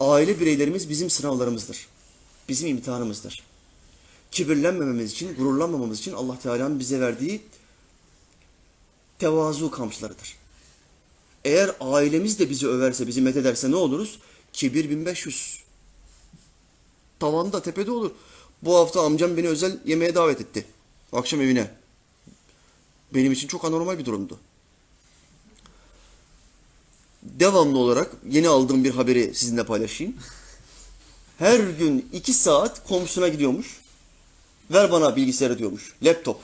Aile bireylerimiz bizim sınavlarımızdır. Bizim imtihanımızdır. Kibirlenmememiz için, gururlanmamamız için Allah Teala'nın bize verdiği tevazu kamçılarıdır. Eğer ailemiz de bizi överse, bizi methederse ne oluruz? Kibir 1500. Tavanda, tepede olur. Bu hafta amcam beni özel yemeğe davet etti. Akşam evine. Benim için çok anormal bir durumdu. Devamlı olarak yeni aldığım bir haberi sizinle paylaşayım. Her gün iki saat komşusuna gidiyormuş. Ver bana bilgisayarı diyormuş. Laptop.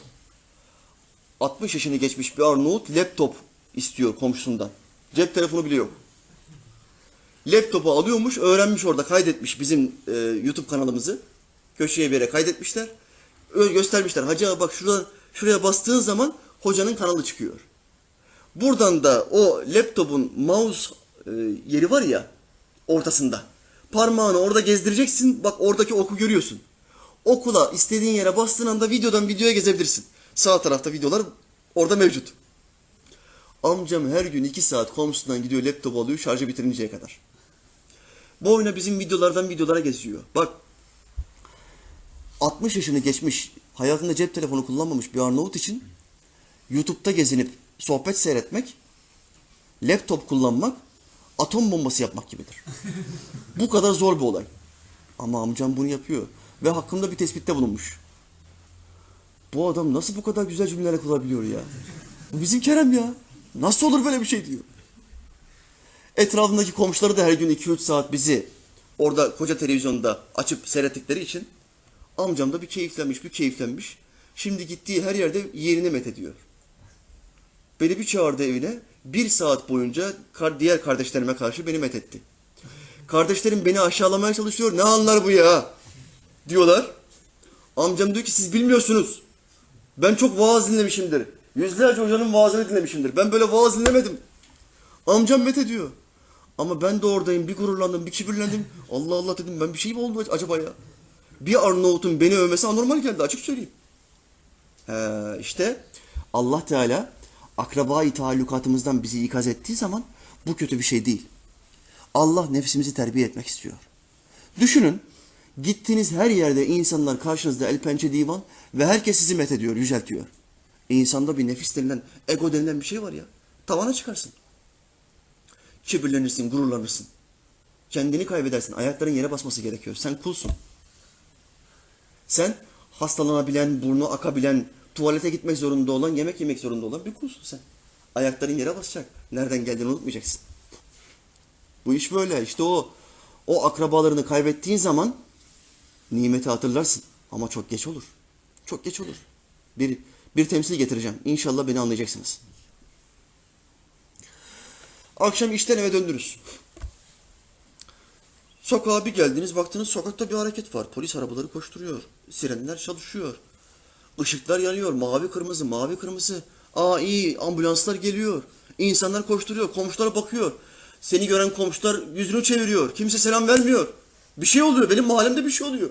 60 yaşını geçmiş bir Arnavut laptop istiyor komşusundan. Cep telefonu bile yok. Laptopu alıyormuş, öğrenmiş orada, kaydetmiş bizim e, YouTube kanalımızı. Köşeye bir yere kaydetmişler. Ö- göstermişler. Hacı bak şurada, şuraya bastığın zaman hocanın kanalı çıkıyor. Buradan da o laptopun mouse e, yeri var ya ortasında. Parmağını orada gezdireceksin. Bak oradaki oku görüyorsun. Okula istediğin yere bastığın anda videodan videoya gezebilirsin. Sağ tarafta videolar orada mevcut. Amcam her gün iki saat komşusundan gidiyor laptop alıyor şarjı bitirinceye kadar. Bu oyuna bizim videolardan videolara geziyor. Bak 60 yaşını geçmiş, hayatında cep telefonu kullanmamış bir Arnavut için YouTube'da gezinip sohbet seyretmek, laptop kullanmak, atom bombası yapmak gibidir. Bu kadar zor bir olay. Ama amcam bunu yapıyor ve hakkında bir tespitte bulunmuş. Bu adam nasıl bu kadar güzel cümleler kurabiliyor ya? Bu bizim Kerem ya. Nasıl olur böyle bir şey diyor. Etrafındaki komşuları da her gün 2-3 saat bizi orada koca televizyonda açıp seyrettikleri için amcam da bir keyiflenmiş, bir keyiflenmiş. Şimdi gittiği her yerde yerini met ediyor. Beni bir çağırdı evine. Bir saat boyunca diğer kardeşlerime karşı beni met etti. Kardeşlerim beni aşağılamaya çalışıyor. Ne anlar bu ya? Diyorlar. Amcam diyor ki siz bilmiyorsunuz. Ben çok vaaz dinlemişimdir. Yüzlerce hocanın vaazını dinlemişimdir. Ben böyle vaaz dinlemedim. Amcam met ediyor. Ama ben de oradayım. Bir gururlandım, bir kibirlendim. Allah Allah dedim ben bir şey mi oldu acaba ya? Bir Arnavut'un beni övmesi anormal geldi açık söyleyeyim. He, işte Allah Teala akrabayı taallukatımızdan bizi ikaz ettiği zaman bu kötü bir şey değil. Allah nefsimizi terbiye etmek istiyor. Düşünün, gittiğiniz her yerde insanlar karşınızda el pençe divan ve herkes sizi met ediyor, yüceltiyor. İnsanda bir nefis denilen, ego denilen bir şey var ya. Tavana çıkarsın. Kibirlenirsin, gururlanırsın. Kendini kaybedersin. Ayakların yere basması gerekiyor. Sen kulsun. Sen hastalanabilen, burnu akabilen, tuvalete gitmek zorunda olan, yemek yemek zorunda olan bir kulsun sen. Ayakların yere basacak. Nereden geldiğini unutmayacaksın. Bu iş böyle. İşte o o akrabalarını kaybettiğin zaman nimeti hatırlarsın. Ama çok geç olur. Çok geç olur. Bir, bir temsil getireceğim. İnşallah beni anlayacaksınız. Akşam işten eve döndünüz. Sokağa bir geldiniz baktınız sokakta bir hareket var. Polis arabaları koşturuyor. Sirenler çalışıyor. Işıklar yanıyor. Mavi kırmızı mavi kırmızı. Aa iyi ambulanslar geliyor. İnsanlar koşturuyor. Komşulara bakıyor. Seni gören komşular yüzünü çeviriyor. Kimse selam vermiyor. Bir şey oluyor. Benim mahallemde bir şey oluyor.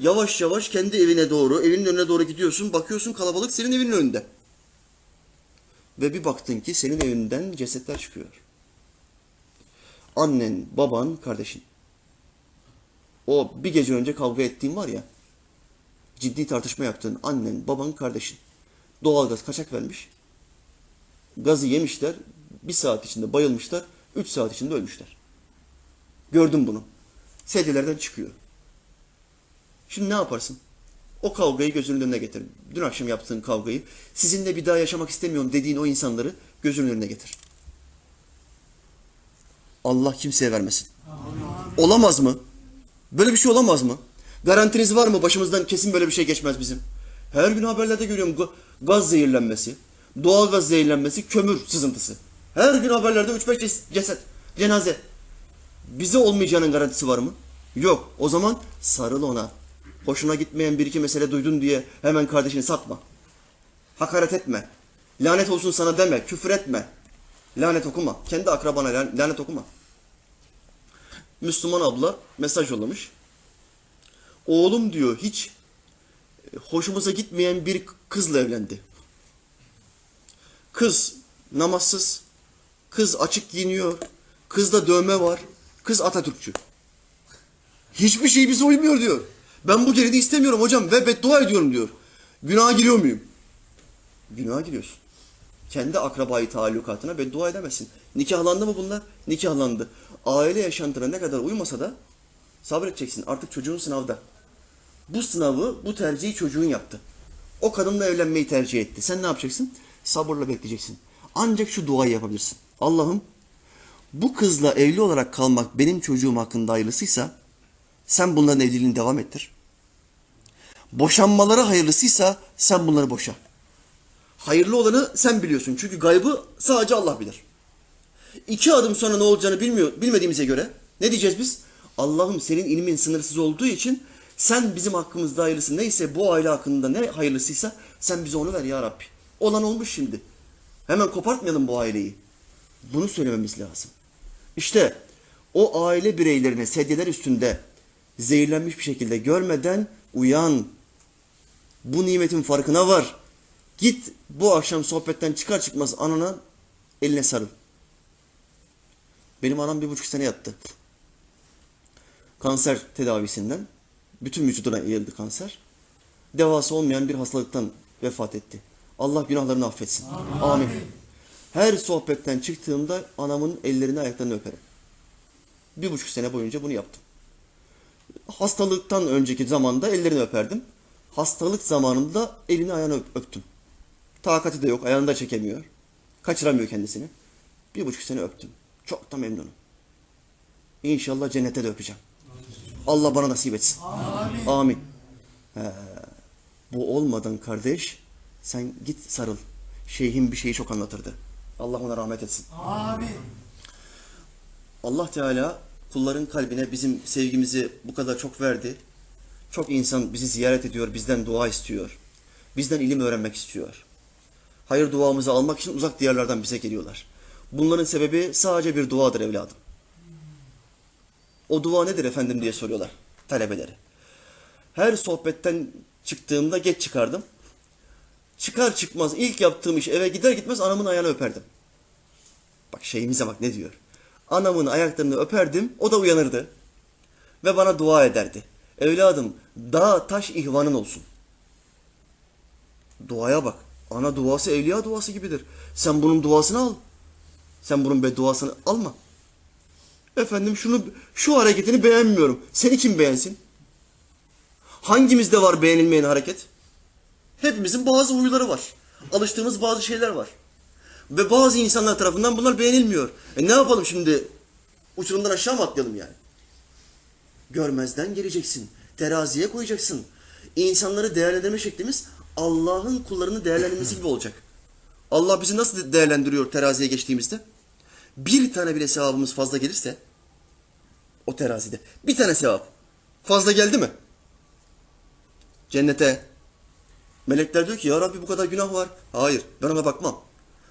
Yavaş yavaş kendi evine doğru, evinin önüne doğru gidiyorsun. Bakıyorsun kalabalık senin evinin önünde. Ve bir baktın ki senin evinden cesetler çıkıyor. Annen, baban, kardeşin. O bir gece önce kavga ettiğin var ya. Ciddi tartışma yaptığın annen, baban, kardeşin. Doğalgaz kaçak vermiş. Gazı yemişler. Bir saat içinde bayılmışlar. Üç saat içinde ölmüşler. Gördüm bunu. Sedyelerden çıkıyor. Şimdi ne yaparsın? O kavgayı gözünün önüne getir. Dün akşam yaptığın kavgayı, sizinle bir daha yaşamak istemiyorum dediğin o insanları gözünün önüne getir. Allah kimseye vermesin. Olamaz mı? Böyle bir şey olamaz mı? Garantiniz var mı? Başımızdan kesin böyle bir şey geçmez bizim. Her gün haberlerde görüyorum ga- gaz zehirlenmesi, doğal gaz zehirlenmesi, kömür sızıntısı. Her gün haberlerde 3-5 ces- ceset, cenaze. Bize olmayacağının garantisi var mı? Yok. O zaman sarıl ona. Hoşuna gitmeyen bir iki mesele duydun diye hemen kardeşini satma. Hakaret etme. Lanet olsun sana deme. Küfür etme. Lanet okuma. Kendi akrabana lan- lanet okuma. Müslüman abla mesaj yollamış. Oğlum diyor hiç e, hoşumuza gitmeyen bir kızla evlendi. Kız namazsız, kız açık giyiniyor, kızda dövme var, Kız Atatürkçü. Hiçbir şey bize uymuyor diyor. Ben bu gelini istemiyorum hocam ve beddua ediyorum diyor. Günaha giriyor muyum? Günaha giriyorsun. Kendi akrabayı talukatına beddua edemezsin. Nikahlandı mı bunlar? Nikahlandı. Aile yaşantına ne kadar uymasa da sabredeceksin. Artık çocuğun sınavda. Bu sınavı, bu tercihi çocuğun yaptı. O kadınla evlenmeyi tercih etti. Sen ne yapacaksın? Sabırla bekleyeceksin. Ancak şu duayı yapabilirsin. Allah'ım bu kızla evli olarak kalmak benim çocuğum hakkında hayırlısıysa sen bunların evliliğini devam ettir. Boşanmaları hayırlısıysa sen bunları boşa. Hayırlı olanı sen biliyorsun. Çünkü gaybı sadece Allah bilir. İki adım sonra ne olacağını bilmiyor, bilmediğimize göre ne diyeceğiz biz? Allah'ım senin ilmin sınırsız olduğu için sen bizim hakkımızda hayırlısı neyse bu aile hakkında ne hayırlısıysa sen bize onu ver ya Rabbi. Olan olmuş şimdi. Hemen kopartmayalım bu aileyi. Bunu söylememiz lazım. İşte o aile bireylerine sedyeler üstünde zehirlenmiş bir şekilde görmeden uyan. Bu nimetin farkına var. Git bu akşam sohbetten çıkar çıkmaz anana eline sarıl. Benim anam bir buçuk sene yattı. Kanser tedavisinden. Bütün vücuduna yayıldı kanser. Devası olmayan bir hastalıktan vefat etti. Allah günahlarını affetsin. Amin. Her sohbetten çıktığımda anamın ellerini ayaklarını öperim. Bir buçuk sene boyunca bunu yaptım. Hastalıktan önceki zamanda ellerini öperdim. Hastalık zamanında elini ayağını öp- öptüm. Takati de yok, ayağını da çekemiyor. Kaçıramıyor kendisini. Bir buçuk sene öptüm. Çok da memnunum. İnşallah cennete de öpeceğim. Allah bana nasip etsin. Amin. Amin. He, bu olmadan kardeş sen git sarıl. Şeyhim bir şeyi çok anlatırdı. Allah ona rahmet etsin. Amin. Allah Teala kulların kalbine bizim sevgimizi bu kadar çok verdi. Çok insan bizi ziyaret ediyor, bizden dua istiyor. Bizden ilim öğrenmek istiyor. Hayır duamızı almak için uzak diyarlardan bize geliyorlar. Bunların sebebi sadece bir duadır evladım. O dua nedir efendim diye soruyorlar talebeleri. Her sohbetten çıktığımda geç çıkardım. Çıkar çıkmaz ilk yaptığım iş eve gider gitmez anamın ayağını öperdim. Bak şeyimize bak ne diyor. Anamın ayaklarını öperdim, o da uyanırdı. Ve bana dua ederdi. Evladım, dağ taş ihvanın olsun. Duaya bak. Ana duası evliya duası gibidir. Sen bunun duasını al. Sen bunun bedduasını alma. Efendim şunu şu hareketini beğenmiyorum. Seni kim beğensin? Hangimizde var beğenilmeyen hareket? Hepimizin bazı huyları var. Alıştığımız bazı şeyler var. Ve bazı insanlar tarafından bunlar beğenilmiyor. E ne yapalım şimdi? Uçurumdan aşağı mı atlayalım yani? Görmezden geleceksin. Teraziye koyacaksın. İnsanları değerlendirme şeklimiz Allah'ın kullarını değerlendirmesi gibi olacak. Allah bizi nasıl değerlendiriyor teraziye geçtiğimizde? Bir tane bile sevabımız fazla gelirse o terazide bir tane sevap fazla geldi mi? Cennete Melekler diyor ki ya Rabbi bu kadar günah var. Hayır ben ona bakmam.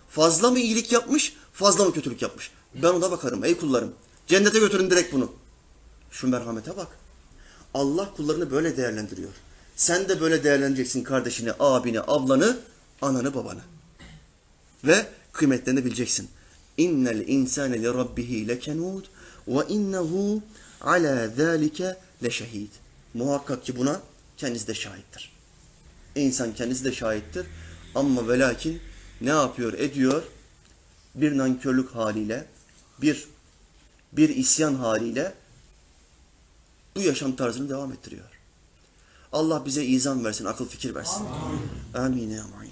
Fazla mı iyilik yapmış, fazla mı kötülük yapmış? Ben ona bakarım ey kullarım. Cennete götürün direkt bunu. Şu merhamete bak. Allah kullarını böyle değerlendiriyor. Sen de böyle değerlendireceksin kardeşini, abini, ablanı, ananı, babanı. Ve kıymetlerini bileceksin. İnnel insane li rabbihi lekenud ve innehu ala zalike leşehid. Muhakkak ki buna kendisi de şahittir. İnsan kendisi de şahittir. Ama ve lakin ne yapıyor ediyor? Bir nankörlük haliyle, bir bir isyan haliyle bu yaşam tarzını devam ettiriyor. Allah bize izan versin, akıl fikir versin. Amin. Amin.